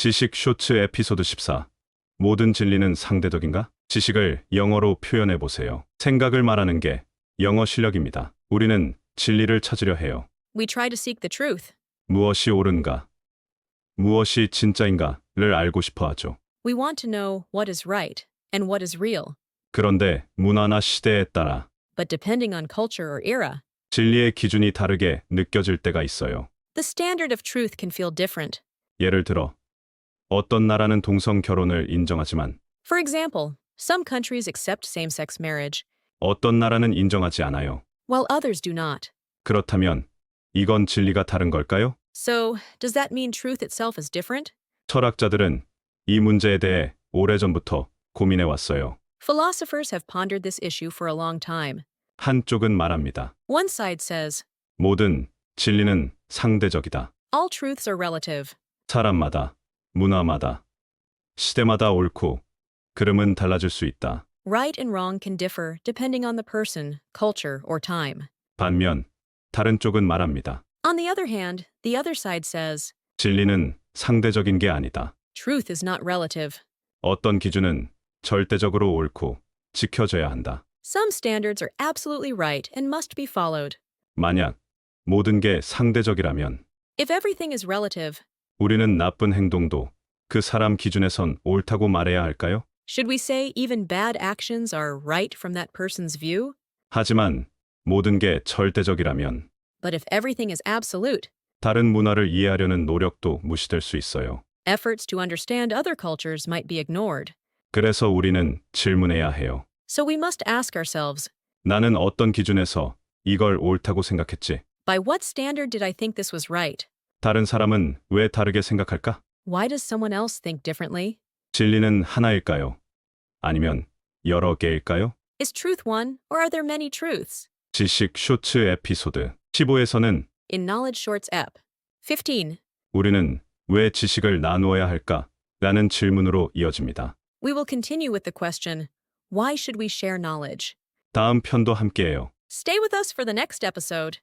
지식 쇼츠 에피소드 14. 모든 진리는 상대적인가? 지식을 영어로 표현해 보세요. 생각을 말하는 게 영어 실력입니다. 우리는 진리를 찾으려 해요. We try to seek the truth. 무엇이 옳은가? 무엇이 진짜인가를 알고 싶어 하죠. We want to know what is right and what is real. 그런데 문화나 시대에 따라 But depending on culture or era, 진리의 기준이 다르게 느껴질 때가 있어요. the standard of truth can feel different. 예를 들어 어떤 나라는 동성 결혼을 인정하지만 For example, some countries accept same sex marriage, 어떤 나라는 인정하지 않아요. while others do not. 그렇다면 이건 진리가 다른 걸까요? So, does that mean truth itself is different? 철학자들은 이 문제에 대해 오래전부터 고민해 왔어요. Philosophers have pondered this issue for a long time. 한쪽은 말합니다. One side says, 모든 진리는 상대적이다. all truths are relative. 사람마다, 문화마다, 시대마다 옳고 그름은 달라질 수 있다. Right and wrong can differ depending on the person, culture, or time. 반면 다른 쪽은 말합니다. On the other hand, the other side says, 진리는 상대적인 게 아니다. truth is not relative. 어떤 기준은 절대적으로 옳고 지켜져야 한다. Some standards are absolutely right and must be followed. 만약 모든 게 상대적이라면 If everything is relative, 우리는 나쁜 행동도 그 사람 기준에선 옳다고 말해야 할까요? should we say even bad actions are right from that person's view? 하지만 모든 게 절대적이라면 But if everything is absolute, 다른 문화를 이해하려는 노력도 무시될 수 있어요. efforts to understand other cultures might be ignored. 그래서 우리는 질문해야 해요. So we must ask ourselves, 나는 어떤 기준에서 이걸 옳다고 생각했지? by what standard did I think this was right? 다른 사람은 왜 다르게 생각할까? Why does someone else think differently? 진리는 하나일까요? 아니면 여러 개일까요? Is truth one, or are there many truths? 지식 쇼츠 에피소드 15에서는 In Knowledge Shorts Ep. 15. 우리는 왜 지식을 나누어야 할까? 라는 질문으로 이어집니다. We will continue with the question, why should we share knowledge? 다음 편도 함께해요. Stay with us for the next episode.